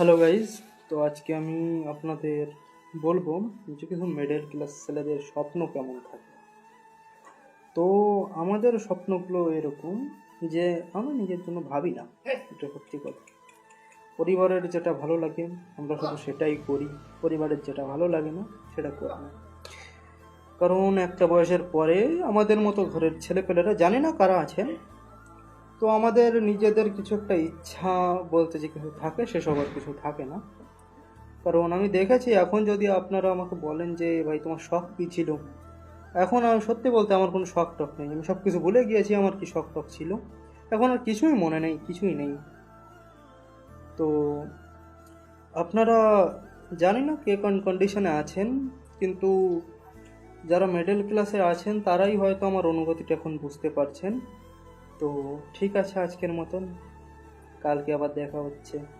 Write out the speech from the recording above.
Hello guys তো আজকে আমি আপনাদের বলব যে কিছু মিডল ক্লাস ছেলেদের স্বপ্ন কেমন থাকে? তো আমাদের স্বপ্নগুলো এরকম যে আমরা নিজের জন্য ভাবি না। এটা সত্যি কথা। পরিবারের যেটা ভালো লাগে, আমরা শুধু সেটাই করি। পরিবারের যেটা ভালো লাগে না, সেটা করি না। কারণ একটা বয়সের পরে আমাদের মতো ঘরের ছেলেপেলেরা জানি না কারা আছেন। তো আমাদের নিজেদের কিছু একটা ইচ্ছা বলতে যে কিছু থাকে সেসব আর কিছু থাকে না। কারণ আমি দেখেছি, এখন যদি আপনারা আমাকে বলেন যে, ভাই, তোমার শখ কী ছিল? এখন আমি সত্যি বলতে আমার কোনো শখ টক নেই। আমি সব কিছু ভুলে গিয়েছি, আমার কি শখ টক ছিল। এখন আর কিছুই মনে নেই, কিছুই নেই। তো আপনারা জানি না কে কোন কন্ডিশনে আছেন, কিন্তু যারা মিডল ক্লাসে আছেন, তারাই হয়তো আমার অনুভূতিটা এখন বুঝতে পারছেন। তো ঠিক আছে আজকের মতন। কালকে আবার দেখা হচ্ছে।